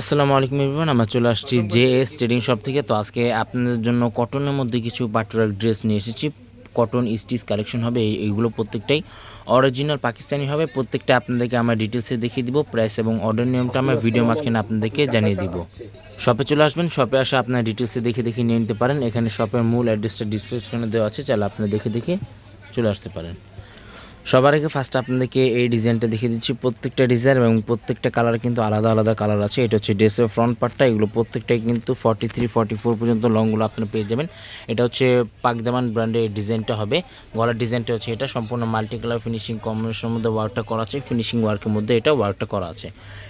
আসসালামু আলাইকুম ইরফান আমরা চলে আসছি জে এস ট্রেডিং শপ থেকে। তো আজকে আপনাদের জন্য কটনের মধ্যে কিছু পাটুরার ড্রেস নিয়ে এসেছি। কটন স্টিচ কালেকশন হবে এইগুলো প্রত্যেকটাই অরিজিনাল পাকিস্তানি হবে। প্রত্যেকটা আপনাদেরকে আমরা ডিটেলসে দেখিয়ে দিব প্রাইস এবং অর্ডার নিয়মটা আমরা ভিডিও মাঝখানে আপনাদেরকে জানিয়ে দিব। শপে চলে আসবেন শপে আসে আপনার ডিটেলসে দেখে দেখে নিয়ে নিতে পারেন। এখানে শপের মূল অ্যাড্রেসটা ডিসক্রিপশনে দেওয়া আছে, চাইলে আপনি দেখে দেখে চলে আসতে পারেন। সবার আগে ফার্স্ট আপনাদেরকে এই ডিজাইনটা দেখিয়ে দিচ্ছি। প্রত্যেকটা ডিজাইন এবং প্রত্যেকটা কালার কিন্তু আলাদা আলাদা কালার আছে। এটা হচ্ছে ড্রেসের ফ্রন্ট পার্টটা এগুলো প্রত্যেকটাই কিন্তু ফর্টি থ্রি ফর্টি ফোর পর্যন্ত লংগুলো আপনি পেয়ে যাবেন। এটা হচ্ছে পাকদামান ব্র্যান্ডের ডিজাইনটা হবে। গলার ডিজাইনটা হচ্ছে এটা। সম্পূর্ণ মাল্টি কালার ফিনিশিং কম্বিনেশনের মধ্যে ওয়ার্কটা করা আছে। ফিনিশিং ওয়ার্কের মধ্যে এটা ওয়ার্কটা করা আছে।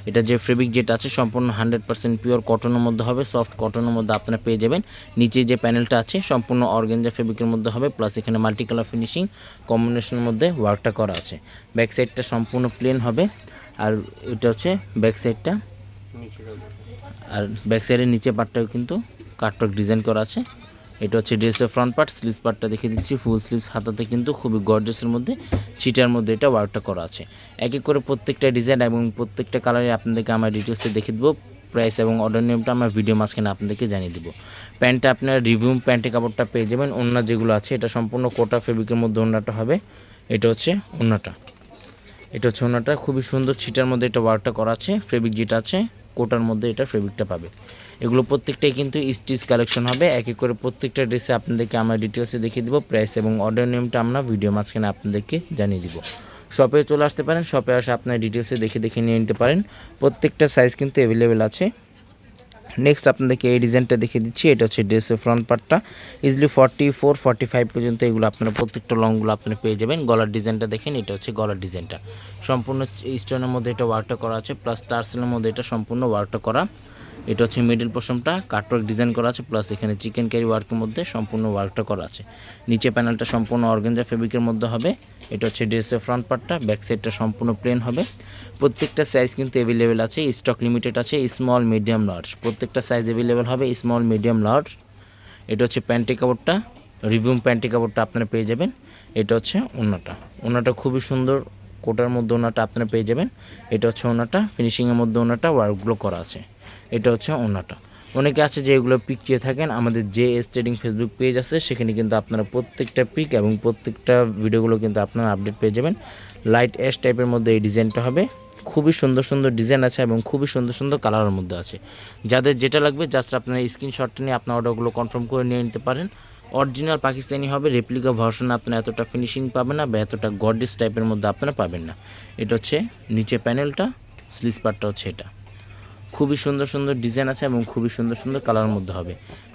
এটা যে ফেব্রিক যেটা আছে, সম্পূর্ণ হান্ড্রেড পার্সেন্ট পিওর কটনের মধ্যে হবে। সফট কটনের মধ্যে আপনারা পেয়ে যাবেন। নিচে যে প্যানেলটা আছে, সম্পূর্ণ অর্গেঞ্জা ফেব্রিকের মধ্যে হবে। প্লাস এখানে মাল্টি কালার ফিনিশিং কম্বিনেশনের মধ্যে ওয়ার্কটা করা আছে। ব্যাক সাইডটা সম্পূর্ণ প্লেন হবে। আর এটা হচ্ছে ব্যাক সাইডটা আর ব্যাক সাইডের নিচে পার্টটাও কিন্তু কাটটক ডিজাইন করা আছে। এটা হচ্ছে ড্রেসের ফ্রন্ট পার্ট স্লিভস পার্টটা দেখে দিচ্ছি। ফুল স্লিভস হাতাতে কিন্তু খুবই গর্জেসের মধ্যে ছিটার মধ্যে এটা ওয়ার্কটা করা আছে। এক এক করে প্রত্যেকটা ডিজাইন এবং প্রত্যেকটা কালারে আপনাদেরকে আমার ডিটেলসে দেখে দেবো। প্রাইস এবং অর্ডার নিয়মটা আমার ভিডিও মাঝখানে আপনাদেরকে জানিয়ে দেবো। প্যান্টটা আপনার রিভিউ প্যান্টের কাপড়টা পেয়ে যাবেন। অন্য যেগুলো আছে, এটা সম্পূর্ণ কোটা ফেব্রিকের মধ্যে অন্যটা হবে। এটা হচ্ছে অন্যটা এটা হচ্ছে ওনাটা খুবই সুন্দর ছিটার মধ্যে এটা ওয়ার্কটা করা আছে। ফেব্রিক যেটা আছে, কোটার মধ্যে এটা ফেব্রিকটা পাবে। এগুলো প্রত্যেকটাই কিন্তু স্টিচ কালেকশন হবে। এক এক করে প্রত্যেকটা ড্রেসে আপনাদেরকে আমরা ডিটেলসে দেখিয়ে দিব। প্রাইস এবং অর্ডার নিয়মটা আমরা ভিডিও মাঝখানে আপনাদেরকে জানিয়ে দিব। শপে চলে আসতে পারেন শপে আসে আপনার ডিটেলসে দেখে দেখে নিয়ে নিতে পারেন। প্রত্যেকটা সাইজ কিন্তু অ্যাভেলেবেল আছে। নেক্সট আপনাদেরকে এই ডিজাইনটা দেখিয়ে দিচ্ছি, এটা হচ্ছে ড্রেসের ফ্রন্ট পার্টটা easily forty four forty five পর্যন্ত এগুলো আপনারা প্রত্যেকটা লংগুলো আপনারা পেয়ে যাবেন। গলার ডিজাইনটা দেখেন, এটা হচ্ছে গলার ডিজাইনটা সম্পূর্ণ স্টোনের মধ্যে এটা ওয়ার্কটা করা আছে প্লাস টার্সেলের মধ্যে এটা সম্পূর্ণ ওয়ার্কটা করা। এটা হচ্ছে মিডল পোর্শনটা কাটওয়ার্ক ডিজাইন করা আছে প্লাস এখানে চিকেন ক্যারি ওয়ার্কের মধ্যে সম্পূর্ণ ওয়ার্কটা করা আছে। নিচে প্যানেলটা সম্পূর্ণ অর্গেঞ্জা ফেব্রিকের মধ্যে হবে, এটা হচ্ছে ড্রেসের ফ্রন্ট পার্টটা ব্যাক সাইডটা সম্পূর্ণ প্লেন হবে। প্রত্যেকটা সাইজ কিন্তু অ্যাভেলেবেল আছে স্টক লিমিটেড আছে স্মল মিডিয়াম লার্জ প্রত্যেকটা সাইজ অ্যাভেলেবেল হবে স্মল মিডিয়াম লার্জ এটা হচ্ছে প্যান্টি কাপড়টা রিভিউম প্যান্টি কাপড়টা আপনারা পেয়ে যাবেন। এটা হচ্ছে ওনাটা। ওনাটা খুবই সুন্দর কোটার মধ্যে ওনাটা আপনারা পেয়ে যাবেন। এটা হচ্ছে ওনাটা ফিনিশিংয়ের মধ্যে ওনাটা ওয়ার্কগুলো করা আছে। এটা হচ্ছে ওনাটা অনেকে আছে যে এগুলো পিক চেয়ে থাকেন। আমাদের যে এস ট্রেডিং ফেসবুক পেজ আছে, সেখানে কিন্তু আপনারা প্রত্যেকটা পিক এবং প্রত্যেকটা ভিডিওগুলো কিন্তু আপনারা আপডেট পেয়ে যাবেন। লাইট অ্যাশ টাইপের মধ্যে এই ডিজাইনটা হবে। খুবই সুন্দর সুন্দর ডিজাইন আছে এবং খুবই সুন্দর সুন্দর কালারের মধ্যে আছে। যাদের যেটা লাগবে জাস্ট আপনার স্ক্রিনশটটা নিয়ে আপনার অর্ডারগুলো কনফার্ম করে নিয়ে নিতে পারেন। অরিজিনাল পাকিস্তানি হবে রেপ্লিকা ভার্সন আপনার এতটা ফিনিশিং পাবেন না বা এতটা গর্ডিস টাইপের মধ্যে আপনারা পাবেন না। এটা হচ্ছে নিচে প্যানেলটা স্লিস হচ্ছে এটা। খুবই সুন্দর সুন্দর ডিজাইন আছে এবং খুবই সুন্দর সুন্দর কালারের মধ্যে হবে।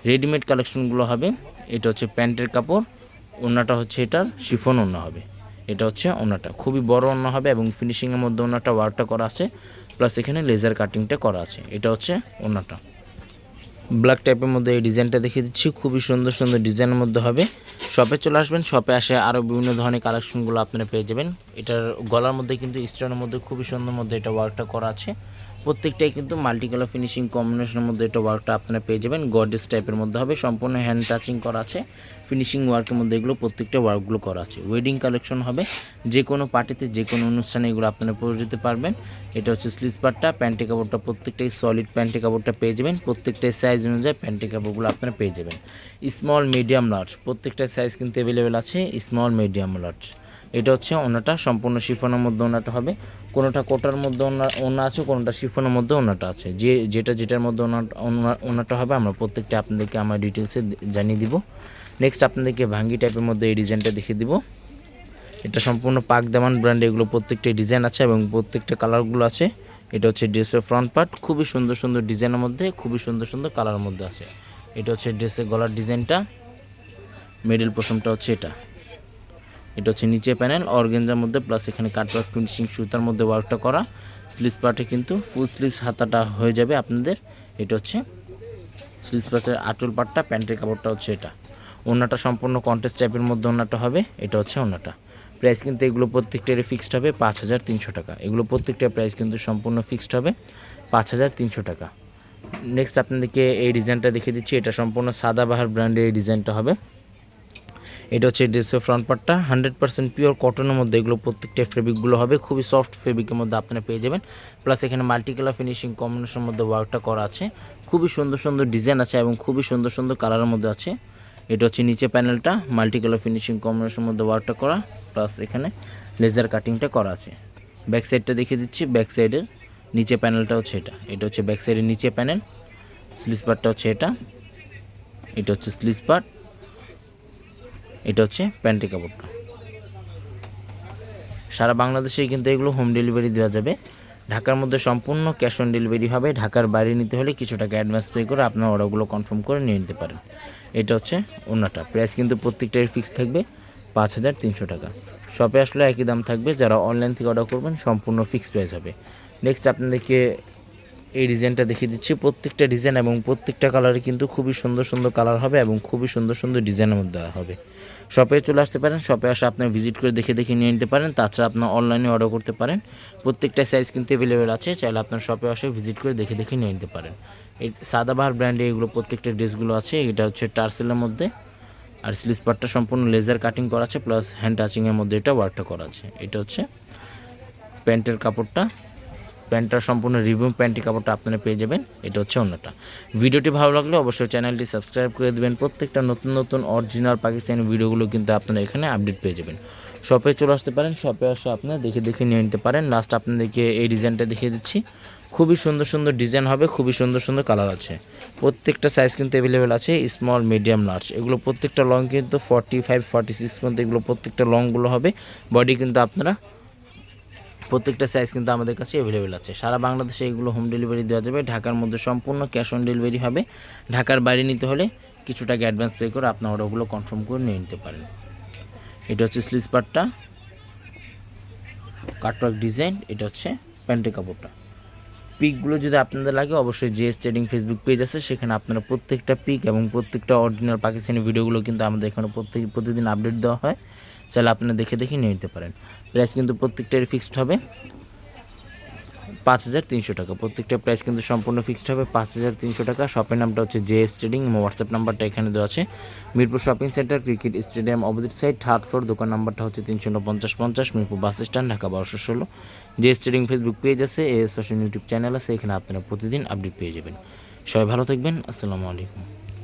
রেডিমেড কালেকশনগুলো হবে। এটা হচ্ছে প্যান্টের কাপড় ওনাটা হচ্ছে এটার, শিফন ওনা হবে। এটা হচ্ছে ওনাটা খুবই বড় ওনা হবে এবং ফিনিশিংয়ের মধ্যে ওনাটা ওয়ার্কটা করা আছে। প্লাস এখানে লেজার কাটিংটা করা আছে। এটা হচ্ছে ওনাটা ব্ল্যাক টাইপের মধ্যে এই ডিজাইনটা দেখিয়ে দিচ্ছি। খুবই সুন্দর সুন্দর ডিজাইনের মধ্যে হবে। শপে চলে আসবেন। শপে আসে আরও বিভিন্ন ধরনের কালেকশনগুলো আপনারা পেয়ে যাবেন। এটার গলার মধ্যে কিন্তু স্টোনের মধ্যে খুবই সুন্দর মধ্যে এটা ওয়ার্কটা করা আছে। প্রত্যেকটাই কিন্তু মাল্টি কালার ফিনিশিং কম্বিনেশনের মধ্যে এটা ওয়ার্কটা আপনারা পেয়ে যাবেন। গডেস টাইপের মধ্যে হবে, সম্পূর্ণ হ্যান্ড টাচিং করা আছে। ফিনিশিং ওয়ার্কের মধ্যে এগুলো প্রত্যেকটা ওয়ার্কগুলো করা আছে। ওয়েডিং কালেকশন হবে, যে কোনো পার্টিতে, যে কোনো অনুষ্ঠানে এগুলো আপনারা পরে যেতে পারবেন। এটা হচ্ছে স্লিজ পার্টটা প্যান্টি কাপড়টা প্রত্যেকটাই সলিড প্যান্টি কাপড়টা পেয়ে যাবেন। প্রত্যেকটাই সাইজ অনুযায়ী প্যান্টি কাপড়গুলো আপনারা পেয়ে যাবেন। স্মল মিডিয়াম লার্জ প্রত্যেকটা সাইজ কিন্তু অ্যাভেলেবেল আছে। স্মল মিডিয়াম লার্জ এটা হচ্ছে ওনাটা, সম্পূর্ণ শিফনের মধ্যে ওনাটা হবে। কোনোটা কোটার মধ্যে ওনা আছে, কোনোটা শিফনের মধ্যে ওনাটা আছে। যে, যেটা, যেটার মধ্যে ওনা- ওনা- ওনাটা হবে, আমরা প্রত্যেকটা আপনাদেরকে আমার ডিটেলসে জানিয়ে দিব। নেক্সট আপনাদেরকে ভাঙ্গি টাইপের মধ্যে এই ডিজাইনটা দেখিয়ে দিব। এটা সম্পূর্ণ পাক দামান ব্র্যান্ড এগুলো প্রত্যেকটা ডিজাইন আছে এবং প্রত্যেকটা কালারগুলো আছে। এটা হচ্ছে ড্রেসের ফ্রন্ট পার্ট খুবই সুন্দর সুন্দর ডিজাইনের মধ্যে, খুবই সুন্দর সুন্দর কালারের মধ্যে আছে। এটা হচ্ছে ড্রেসের গলার ডিজাইনটা মিডল পোশনটা হচ্ছে এটা। এটা হচ্ছে নিচে প্যানেল অর্গেঞ্জার মধ্যে প্লাস এখানে কাটওয়ার্ক ফিনিশিং সুতার মধ্যে ওয়ার্কটা করা। স্লিভস পার্টে কিন্তু ফুল স্লিভস হাতাটা হয়ে যাবে আপনাদের। এটা হচ্ছে স্লিভস পার্টের আঁচল পার্টটা প্যান্টের কাপড়টা হচ্ছে এটা। ওনাটা সম্পূর্ণ কন্টেস্ট টাইপের মধ্যে ওনাটা হবে, এটা হচ্ছে ওনাটা প্রাইস কিন্তু এগুলো প্রত্যেকটারই ফিক্সড হবে পাঁচ হাজার তিনশো টাকা। এগুলো প্রত্যেকটার প্রাইস কিন্তু সম্পূর্ণ ফিক্সড হবে পাঁচ হাজার তিনশো টাকা। নেক্সট আপনাদেরকে এই ডিজাইনটা দেখিয়ে দিচ্ছি, এটা সম্পূর্ণ সাদাবাহার ব্র্যান্ডের এই ডিজাইনটা হবে। এটা হচ্ছে ড্রেসের ফ্রন্ট পার্টটা হান্ড্রেড পার্সেন্ট পিওর কটনের মধ্যে এগুলো প্রত্যেকটা ফেব্রিকগুলো হবে। খুবই সফট ফেব্রিকের মধ্যে আপনারা পেয়ে যাবেন। প্লাস এখানে মাল্টি কালার ফিনিশিং কম্বিনেশনের মধ্যে ওয়ার্কটা করা আছে। খুবই সুন্দর সুন্দর ডিজাইন আছে এবং খুবই সুন্দর সুন্দর কালারের মধ্যে আছে। এটা হচ্ছে নিচে প্যানেলটা মাল্টি কালার ফিনিশিং কম্বিনেশনের মধ্যে ওয়ার্কটা করা। প্লাস এখানে লেজার কাটিংটা করা আছে। ব্যাক সাইডটা দেখিয়ে দিচ্ছি। ব্যাক সাইডের নিচে প্যানেলটা হচ্ছে এটা। এটা হচ্ছে ব্যাক সাইডের নিচে প্যানেল স্লিজ পার্টটা হচ্ছে এটা। এটা হচ্ছে স্লিজ পার্ট এটা হচ্ছে প্যান্টি কাপড়টা। সারা বাংলাদেশে কিন্তু এগুলো হোম ডেলিভারি দেওয়া যাবে। ঢাকার মধ্যে সম্পূর্ণ ক্যাশ অন ডেলিভারি হবে। ঢাকার বাইরে নিতে হলে কিছু টাকা অ্যাডভান্স পে করে আপনার অর্ডারগুলো কনফার্ম করে নিয়ে নিতে পারেন। এটা হচ্ছে অন্যটা প্রাইস কিন্তু প্রত্যেকটাই ফিক্স থাকবে, পাঁচ হাজার তিনশো টাকা। শপে আসলে একই দাম থাকবে। যারা অনলাইন থেকে অর্ডার করবেন, সম্পূর্ণ ফিক্স প্রাইস হবে। নেক্সট আপনাদেরকে এই ডিজাইনটা দেখিয়ে দিচ্ছি। প্রত্যেকটা ডিজাইন এবং প্রত্যেকটা কালারে কিন্তু খুবই সুন্দর সুন্দর কালার হবে এবং খুবই সুন্দর সুন্দর ডিজাইনের মধ্যে হবে। শপে চলে আসতে পারেন শপে আসে আপনি ভিজিট করে দেখে দেখে নিয়ে নিতে পারেন, তাছাড়া আপনার অনলাইনে অর্ডার করতে পারেন। প্রত্যেকটা সাইজ কিন্তু অ্যাভেলেবেল আছে, চাইলে আপনার শপে আসে ভিজিট করে দেখে দেখে নিয়ে নিতে পারেন। এই সাদাবাহার ব্র্যান্ডে এগুলো প্রত্যেকটা ড্রেসগুলো আছে, এটা হচ্ছে টার্সেলের মধ্যে। আর স্লিজ পার্টটা সম্পূর্ণ লেজার কাটিং করা আছে প্লাস হ্যান্ড টাচিংয়ের মধ্যে এটা ওয়ার্কটা করা আছে। এটা হচ্ছে প্যান্টের কাপড়টা। প্যান্টটা সম্পূর্ণ রিভিউ প্যান্টি কাপড়টা আপনারা পেয়ে যাবেন, এটা হচ্ছে অন্যটা। ভিডিওটি ভালো লাগলে অবশ্যই চ্যানেলটি সাবস্ক্রাইব করে দেবেন, প্রত্যেকটা নতুন নতুন অরিজিনাল পাকিস্তানি ভিডিওগুলো কিন্তু আপনারা এখানে আপডেট পেয়ে যাবেন। শপে চলে আসতে পারেন শপে আসে আপনারা দেখে দেখে নিয়ে নিতে পারেন। লাস্ট আপনাদেরকে এই ডিজাইনটা দেখিয়ে দিচ্ছি। খুবই সুন্দর সুন্দর ডিজাইন হবে, খুবই সুন্দর সুন্দর কালার আছে। প্রত্যেকটা সাইজ কিন্তু অ্যাভেলেবেল আছে স্মল মিডিয়াম লার্জ এগুলো প্রত্যেকটা লং কিন্তু ফর্টি ফাইভ ফর্টি সিক্স পর্যন্ত এগুলো প্রত্যেকটা লংগুলো হবে। বডি কিন্তু আপনারা প্রত্যেকটা সাইজ কিন্তু আমাদের কাছে অ্যাভেলেবেল আছে। সারা বাংলাদেশে এগুলো হোম ডেলিভারি দেওয়া যাবে। ঢাকার মধ্যে সম্পূর্ণ ক্যাশ অন ডেলিভারি হবে। ঢাকার বাইরে নিতে হলে কিছু টাকা অ্যাডভান্স পে করে আপনার অর্ডারগুলো কনফার্ম করে নিয়ে নিতে পারেন। এটা হচ্ছে স্লিজ পার্টটা কাটওয়ার্ক ডিজাইন এটা হচ্ছে প্যান্টের কাপড়টা। পিকগুলো যদি আপনাদের লাগে, অবশ্যই জিএস ট্রেডিং ফেসবুক পেজ আছে। সেখানে আপনারা প্রত্যেকটা পিক এবং প্রত্যেকটা অরিজিনাল পাকিস্তানি ভিডিওগুলো কিন্তু আমাদের এখানে প্রত্যেক প্রতিদিন আপডেট দেওয়া হয়। চাইলে আপনারা দেখে দেখে নিয়ে নিতে পারেন। প্রাইস কিন্তু প্রত্যেকটার ফিক্সড হবে। পাঁচ হাজার তিনশো টাকা। প্রত্যেকটা প্রাইস কিন্তু সম্পূর্ণ ফিক্সড হবে। পাঁচ হাজার তিনশো টাকা। শপের নামটা হচ্ছে জে এস ট্রেডিং হোয়াটসঅ্যাপ নাম্বারটা এখানে দেওয়া আছে। Mirpur shopping centre cricket stadium opposite side third floor দোকান নাম্বারটা হচ্ছে তিনশো পঞ্চাশ পঞ্চাশ, মিরপুর বাস স্ট্যান্ড ঢাকা বারোশো ষোলো। J S trading Facebook page আছে। এস ফ্যাশন ইউটিউব চ্যানেল আছে। এখানে আপনারা প্রতিদিন আপডেট পেয়ে যাবেন। সবাই ভালো থাকবেন। আসসালামু আলাইকুম।